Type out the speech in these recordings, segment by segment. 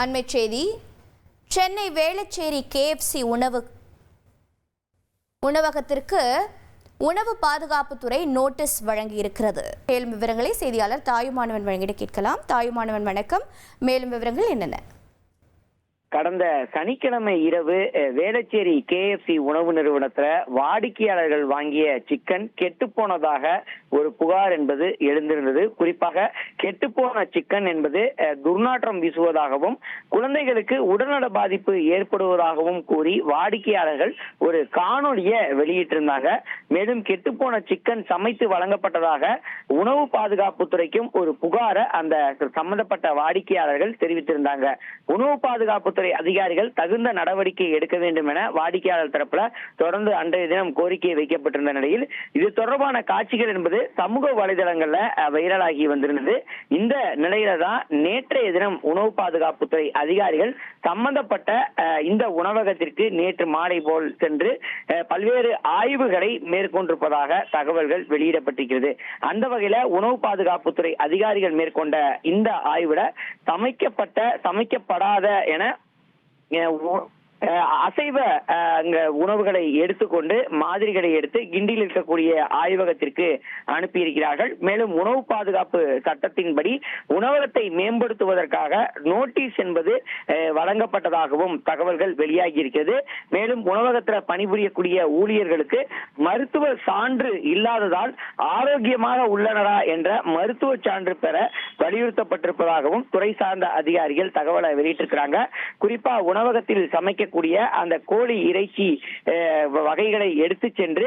அண்மை செய்தி சென்னை வேளச்சேரி கேஎஃப்சி உணவு உணவகத்திற்கு உணவு பாதுகாப்புத்துறை நோட்டீஸ் வழங்கியிருக்கிறது. மேலும் விவரங்களை செய்தியாளர் தாயுமானவன் வழங்கிட கேட்கலாம். தாயுமானவன் வணக்கம். மேலும் விவரங்கள் என்னென்ன? கடந்த சனிக்கிழமை இரவு அஹ், வேளச்சேரி கேஎஃப்சி உணவு நிறுவனத்துல வாடிக்கையாளர்கள் வாங்கிய சிக்கன் கெட்டுப்போனதாக ஒரு புகார் என்பது எழுந்திருந்தது. குறிப்பாக கெட்டுப்போன சிக்கன் என்பது துர்நாற்றம் வீசுவதாகவும் குழந்தைகளுக்கு உடல்நல பாதிப்பு ஏற்படுவதாகவும் கூறி வாடிக்கையாளர்கள் ஒரு காணொலியை வெளியிட்டிருந்தாங்க. மேலும் கெட்டுப்போன சிக்கன் சமைத்து வழங்கப்பட்டதாக உணவு பாதுகாப்புத்துறைக்கும் ஒரு புகாரை அந்த சம்பந்தப்பட்ட வாடிக்கையாளர்கள் தெரிவித்திருந்தாங்க. உணவு பாதுகாப்பு காவல்துறை அதிகாரிகள் தகுந்த நடவடிக்கை எடுக்க வேண்டும் என வாடிக்கையாளர் தரப்புல தொடர்ந்து அன்றைய தினம் கோரிக்கை வைக்கப்பட்டிருந்த நிலையில் இது தொடர்பான காட்சிகள் என்பது சமூக வலைதளங்கள்ல வைரலாகி வந்திருந்தது. இந்த நிலையில தான் நேற்றைய தினம் உணவு பாதுகாப்புத்துறை அதிகாரிகள் சம்பந்தப்பட்ட இந்த உணவகத்திற்கு நேற்று மாலை போல் சென்று பல்வேறு ஆய்வுகளை மேற்கொண்டிருப்பதாக தகவல்கள் வெளியிடப்பட்டிருக்கிறது. அந்த வகையில உணவு பாதுகாப்புத்துறை அதிகாரிகள் மேற்கொண்ட இந்த ஆய்வுல சமைக்கப்பட்ட சமைக்கப்படாத என you know, அசைவ அங்க உணவுகளை எடுத்துக்கொண்டு மாதிரிகளை எடுத்து கிண்டியில் இருக்கக்கூடிய ஆய்வகத்திற்கு அனுப்பியிருக்கிறார்கள். மேலும் உணவு பாதுகாப்பு சட்டத்தின்படி உணவகத்தை மேம்படுத்துவதற்காக நோட்டீஸ் என்பது வழங்கப்பட்டதாகவும் தகவல்கள் வெளியாகி இருக்கிறது மேலும் உணவகத்தில் பணிபுரியக்கூடிய ஊழியர்களுக்கு மருத்துவ சான்று இல்லாததால் ஆரோக்கியமாக உள்ளனரா என்ற மருத்துவ சான்று பெற வலியுறுத்தப்பட்டிருப்பதாகவும் துறை சார்ந்த அதிகாரிகள் தகவலை வெளியிட்டிருக்கிறாங்க. குறிப்பா உணவகத்தில் சமைக்க கிடைக்கக்கூடிய அந்த கோழி இறைச்சி வகைகளை எடுத்து சென்று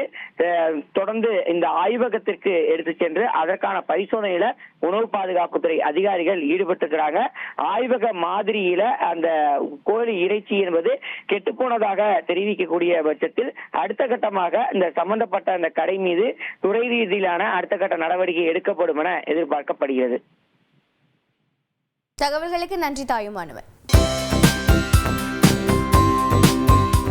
தொடர்ந்து இந்த ஆய்வகத்திற்கு எடுத்து சென்று அதற்கான பரிசோதனையில உணவு பாதுகாப்புத்துறை அதிகாரிகள் ஈடுபட்டிருக்கிறாங்க. ஆய்வக மாதிரியில அந்த கோழி இறைச்சி என்பது கெட்டுப்போனதாக தெரிவிக்கக்கூடிய பட்சத்தில் அடுத்த கட்டமாக இந்த சம்பந்தப்பட்ட அந்த கடை மீது துறை ரீதியிலான அடுத்த கட்ட நடவடிக்கை எடுக்கப்படும் என எதிர்பார்க்கப்படுகிறது. தகவல்களுக்கு நன்றி தாயுமானவர்.